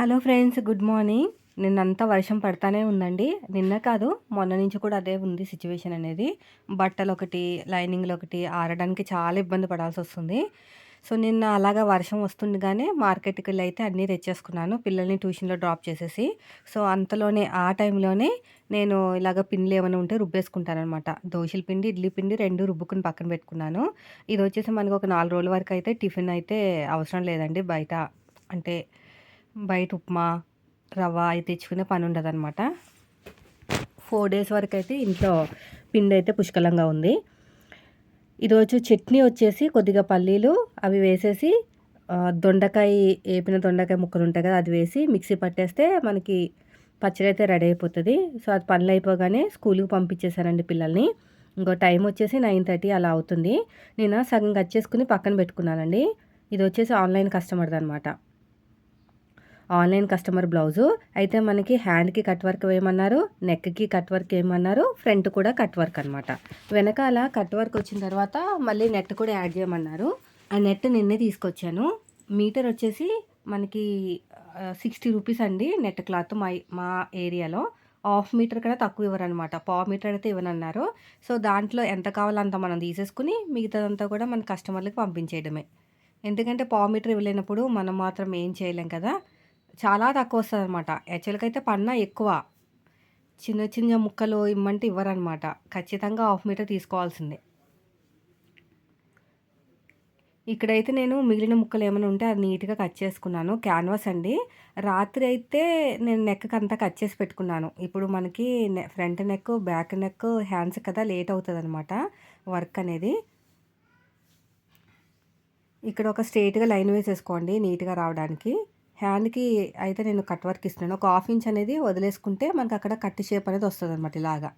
Hello friends good morning. నిన్నంతా వర్షం పడతానే ఉందండి. నిన్న కాదు మొన్న నుంచి కూడా అదే ఉంది సిచ్యువేషన్ అనేది. బట్టలు ఒకటి లైనింగ్లు ఒకటి ఆరడానికి చాలా ఇబ్బంది పడాల్సి వస్తుంది సో నిన్న అలాగా వర్షం వస్తుండగానే మార్కెట్కి వెళ్ళి అయితే అన్నీ తెచ్చేసుకున్నాను. పిల్లల్ని ట్యూషన్లో డ్రాప్ చేసేసి. సో అంతలోనే ఆ టైంలోనే నేను ఇలాగ పిండిలు ఏమైనా ఉంటే రుబ్బేసుకుంటానమాట దోశల పిండి ఇడ్లీ పిండి రెండు రుబ్బుకుని పక్కన పెట్టుకున్నాను. ఇది వచ్చేసి మనకు ఒక నాలుగు రోజుల వరకు అయితే టిఫిన్ అయితే అవసరం లేదండి బయట. అంటే బయట ఉప్మా రవ్వ అవి తెచ్చుకునే పని ఉండదన్నమాట. ఫోర్ డేస్ వరకు అయితే ఇంట్లో పిండి అయితే పుష్కలంగా ఉంది. ఈరోజు చట్నీ వచ్చేసి కొద్దిగా పల్లీలు అవి వేసేసి దొండకాయ వేపిన దొండకాయ ముక్కలు ఉంటాయి కదా అది వేసి మిక్సీ పట్టేస్తే మనకి పచ్చడి అయితే రెడీ అయిపోతుంది. సో అది పనులు అయిపోగానే స్కూల్కి పంపించేశానండి పిల్లల్ని. ఇంకో టైం వచ్చేసి నైన్ థర్టీ అలా అవుతుంది. నేను సగం కట్ చేసుకుని పక్కన పెట్టుకున్నానండి. ఇది వచ్చేసి ఆన్లైన్ కస్టమర్ది అనమాట ఆన్లైన్ కస్టమర్ బ్లౌజు. అయితే మనకి హ్యాండ్కి కట్ వర్క్ వేయమన్నారు నెక్కి కట్ వర్క్ వేయమన్నారు ఫ్రంట్ కూడా కట్ వర్క్ అనమాట వెనకాల కట్ వర్క్ వచ్చిన తర్వాత మళ్ళీ నెట్ కూడా యాడ్ చేయమన్నారు. ఆ నెట్ నిన్నే తీసుకొచ్చాను. మీటర్ వచ్చేసి మనకి సిక్స్టీ రూపీస్ అండి నెట్ క్లాత్ మా మా ఏరియాలో. హాఫ్ మీటర్ కన్నా తక్కువ ఇవ్వరనమాట పావు మీటర్ అయితే ఇవ్వనన్నారు. సో దాంట్లో ఎంత కావాలో అంత మనం తీసేసుకుని మిగతాదంతా కూడా మన కస్టమర్లకు పంపించేయడమే. ఎందుకంటే పావు మీటర్ ఇవ్వలేనప్పుడు మనం మాత్రం ఏం చేయలేం కదా. చాలా తక్కువ వస్తుంది అనమాట యాక్చువల్గా అయితే పన్నా ఎక్కువ. చిన్న చిన్న ముక్కలు ఇమ్మంటే ఇవ్వరనమాట. ఖచ్చితంగా హాఫ్ మీటర్ తీసుకోవాల్సిందే. ఇక్కడైతే నేను మిగిలిన ముక్కలు ఏమైనా ఉంటే అది నీట్గా కట్ చేసుకున్నాను. క్యాన్వాస్ అండి. రాత్రి అయితే నేను నెక్ అంతా కట్ చేసి పెట్టుకున్నాను. ఇప్పుడు మనకి front neck back neck hands కదా లేట్ అవుతుంది అనమాట వర్క్ అనేది. ఇక్కడ ఒక స్ట్రైట్గా లైన్ వేసేసుకోండి నీట్గా రావడానికి. హ్యాండ్కి అయితే నేను కట్ వర్క్ ఇస్తున్నాను. ఒక హాఫ్ ఇంచ్ అనేది వదిలేసుకుంటే మనకు అక్కడ కట్ షేప్ అనేది వస్తుంది అనమాట ఇలాగా.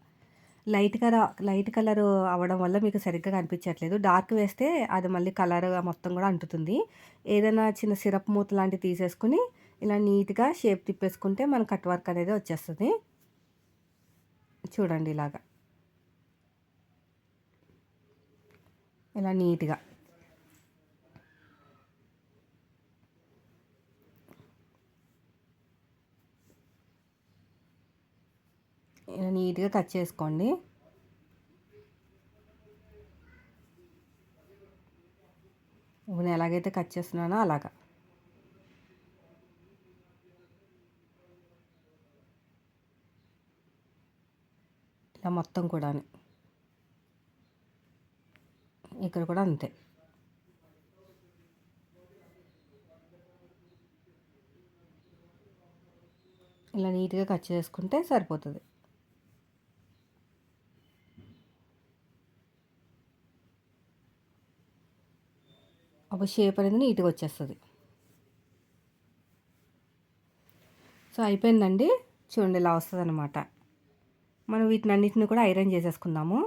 లైట్ కలర్ లైట్ కలర్ అవ్వడం వల్ల మీకు సరిగ్గా కనిపించట్లేదు. డార్క్ వేస్తే అది మళ్ళీ కలర్గా మొత్తం కూడా అంటుతుంది. ఏదైనా చిన్న సిరప్ మూత లాంటివి తీసేసుకుని ఇలా నీట్గా షేప్ తిప్పేసుకుంటే మన కట్ వర్క్ అనేది వచ్చేస్తుంది. చూడండి ఇలాగా. ఇలా నీట్గా. నీట్గా కట్ చేసుకోండి. ఇప్పుడు నేను ఎలాగైతే కట్ చేస్తున్నానో అలాగా. ఇలా మొత్తం కూడా ఇక్కడ కూడా అంతే. ఇలా నీట్గా కట్ చేసుకుంటే సరిపోతుంది. ఒక షేప్ అనేది నీట్గా వచ్చేస్తుంది. సో అయిపోయిందండి. చూడండి ఇలా వస్తుంది అనమాట మనం వీటిని అన్నిటిని కూడా ఐరన్ చేసేసుకుందాము.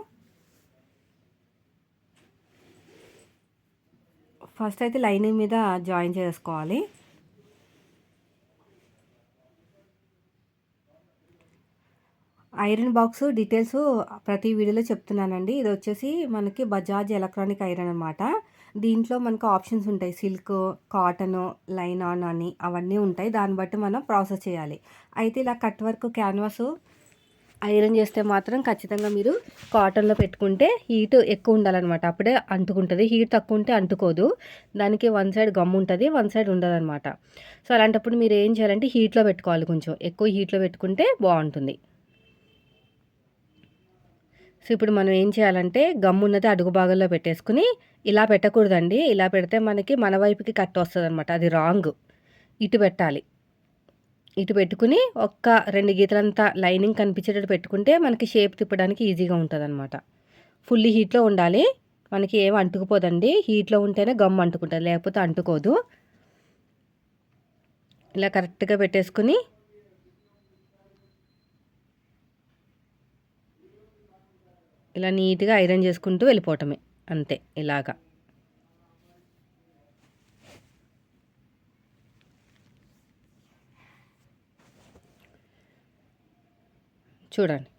ఫస్ట్ అయితే లైనింగ్ మీద జాయిన్ చేసుకోవాలి. ఐరన్ బాక్స్ డీటెయిల్స్ ప్రతి వీడియోలో చెప్తున్నానండి. ఇది వచ్చేసి మనకి బజాజ్ ఎలక్ట్రానిక్ ఐరన్ అనమాట దీంట్లో మనకు ఆప్షన్స్ ఉంటాయి. సిల్క్ కాటన్ లైన్ ఆన్ అని అవన్నీ ఉంటాయి. దాన్ని బట్టి మనం ప్రాసెస్ చేయాలి. అయితే ఇలా కట్ వర్క్ క్యాన్వాస్ ఐరన్ చేస్తే మాత్రం ఖచ్చితంగా మీరు కాటన్లో పెట్టుకుంటే హీట్ ఎక్కువ ఉండాలన్నమాట. అప్పుడే అంటుకుంటుంది. హీట్ తక్కువ ఉంటే అంటుకోదు. దానికి వన్ సైడ్ గమ్ ఉంటుంది వన్ సైడ్ ఉండదన్నమాట. సో అలాంటప్పుడు మీరు ఏం చేయాలంటే హీట్లో పెట్టుకోవాలి కొంచెం. ఎక్కువ హీట్లో పెట్టుకుంటే బాగుంటుంది. సో ఇప్పుడు మనం ఏం చేయాలంటే గమ్ ఉన్నది అడుగు భాగంలో పెట్టేసుకుని ఇలా పెట్టకూడదండి. ఇలా పెడితే మనకి మన వైపుకి కట్ వస్తుంది అనమాట అది రాంగ్. ఇటు పెట్టాలి. ఇటు పెట్టుకుని ఒక్క రెండు గీతలంతా లైనింగ్ కనిపించేటట్టు పెట్టుకుంటే మనకి షేప్ తిప్పడానికి ఈజీగా ఉంటుంది అనమాట ఫుల్లీ హీట్లో ఉండాలి. మనకి ఏం అంటుకుపోదండి. హీట్లో ఉంటేనే గమ్ అంటుకుంటుంది. లేకపోతే అంటుకోదు. ఇలా కరెక్ట్గా పెట్టేసుకుని ఇలా నీట్గా ఐరన్ చేసుకుంటూ వెళ్ళిపోవటమే అంతే ఇలాగా. చూడండి.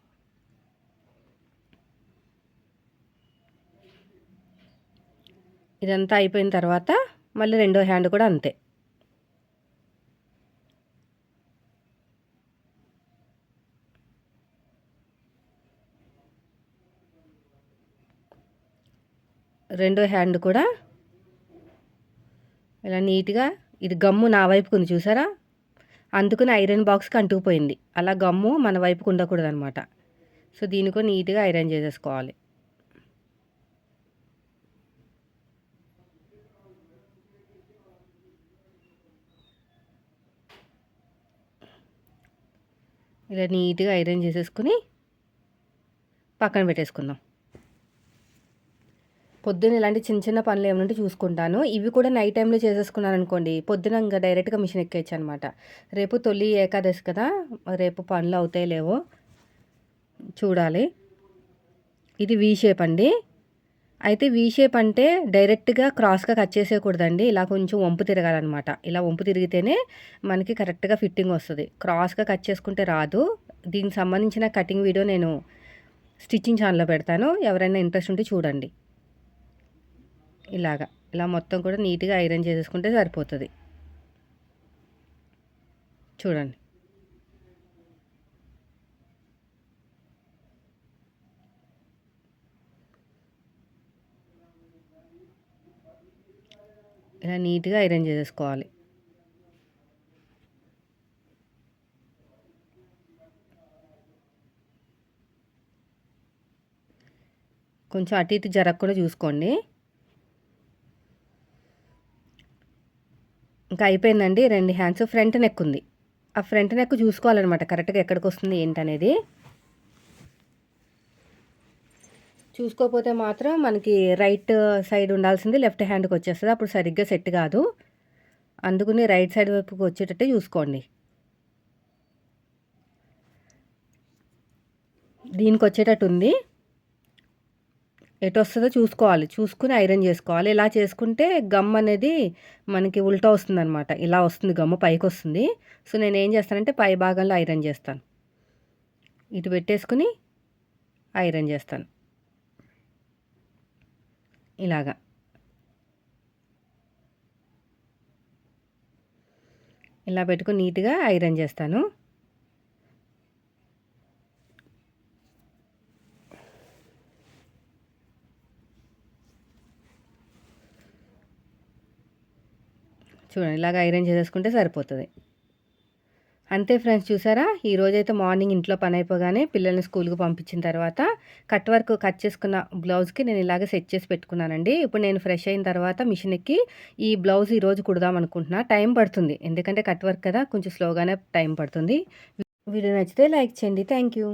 ఇదంతా అయిపోయిన తర్వాత మళ్ళీ రెండో హ్యాండ్ కూడా అంతే. రెండో హ్యాండ్ కూడా. ఇలా నీట్గా ఇది గమ్ము నా వైపుకు ఉంది చూసారా? అందుకుని ఐరన్ బాక్స్కి అంటుకుపోయింది అలా గమ్ము మన వైపుకు ఉండకూడదు అనమాట సో దీన్ని కూడా నీట్గా ఐరన్ చేసేసుకోవాలి. ఇలా నీట్గా ఐరన్ చేసేసుకుని పక్కన పెట్టేసుకుందాం. పొద్దున్న ఇలాంటి చిన్న చిన్న పనులు ఏమంటే చూసుకుంటాను. ఇవి కూడా నైట్ టైంలో చేసేసుకున్నాను అనుకోండి పొద్దున ఇంకా డైరెక్ట్గా మిషన్ ఎక్కేయచ్చు అనమాట రేపు తొలి ఏకాదశి కదా రేపు పనులు అవుతాయి లేవో చూడాలి. ఇది వీ షేప్ అండి. అయితే వీ షేప్ అంటే డైరెక్ట్గా క్రాస్గా కట్ చేసేయకూడదండి. ఇలా కొంచెం వంపు తిరగాలన్నమాట ఇలా వంపు తిరిగితేనే మనకి కరెక్ట్గా ఫిట్టింగ్ వస్తుంది. క్రాస్గా కట్ చేసుకుంటే రాదు. దీనికి సంబంధించిన కటింగ్ వీడియో నేను స్టిచ్చింగ్ ఛానల్లో పెడతాను. ఎవరైనా ఇంట్రెస్ట్ ఉంటే చూడండి. ఇలాగా. ఇలా మొత్తం కూడా నీట్గా ఐరన్ చేసేసుకుంటే సరిపోతుంది. చూడండి. ఇలా నీట్గా ఐరన్ చేసేసుకోవాలి. కొంచెం అటు ఇటు జరగకుండా చూసుకోండి. ఇంకా అయిపోయిందండి. రెండు హ్యాండ్స్ ఫ్రంట్ నెక్ ఉంది. ఆ ఫ్రంట్ నెక్ చూసుకోవాలన్నమాట. కరెక్ట్గా ఎక్కడికి వస్తుంది ఏంటనేది. చూసుకోకపోతే మాత్రం మనకి రైట్ సైడ్ ఉండాల్సింది లెఫ్ట్ హ్యాండ్కి వచ్చేస్తుంది. అప్పుడు సరిగ్గా సెట్ కాదు. అందుకని రైట్ సైడ్ వైపుకి వచ్చేటట్టే చూసుకోండి. దీనికి వచ్చేటట్టు ఉంది ఎటు వస్తుందో చూసుకోవాలి. చూసుకుని ఐరన్ చేసుకోవాలి. ఇలా చేసుకుంటే గమ్ అనేది మనకి ఉల్టా వస్తుంది అనమాట ఇలా వస్తుంది గమ్ము పైకి వస్తుంది. సో నేను ఏం చేస్తానంటే పై భాగంలో ఐరన్ చేస్తాను. ఇటు పెట్టేసుకుని ఐరన్ చేస్తాను. ఇలాగా. ఇలా పెట్టుకుని నీట్గా ఐరన్ చేస్తాను. చూడండి ఇలాగ ఐరన్ చేసేసుకుంటే సరిపోతుంది. అంతే ఫ్రెండ్స్ చూసారా? ఈరోజైతే మార్నింగ్ ఇంట్లో పని అయిపోగానే పిల్లల్ని స్కూల్కి పంపించిన తర్వాత కట్ వర్క్ కట్ చేసుకున్న బ్లౌజ్కి నేను ఇలాగ సెట్ చేసి పెట్టుకున్నానండి. ఇప్పుడు నేను ఫ్రెష్ అయిన తర్వాత మిషన్ ఎక్కి ఈ బ్లౌజ్ ఈరోజు కుడదాం అనుకుంటున్నా. టైం పడుతుంది. ఎందుకంటే కట్ వర్క్ కదా కొంచెం స్లోగానే టైం పడుతుంది. వీడియో నచ్చితే లైక్ చేయండి. Thank you.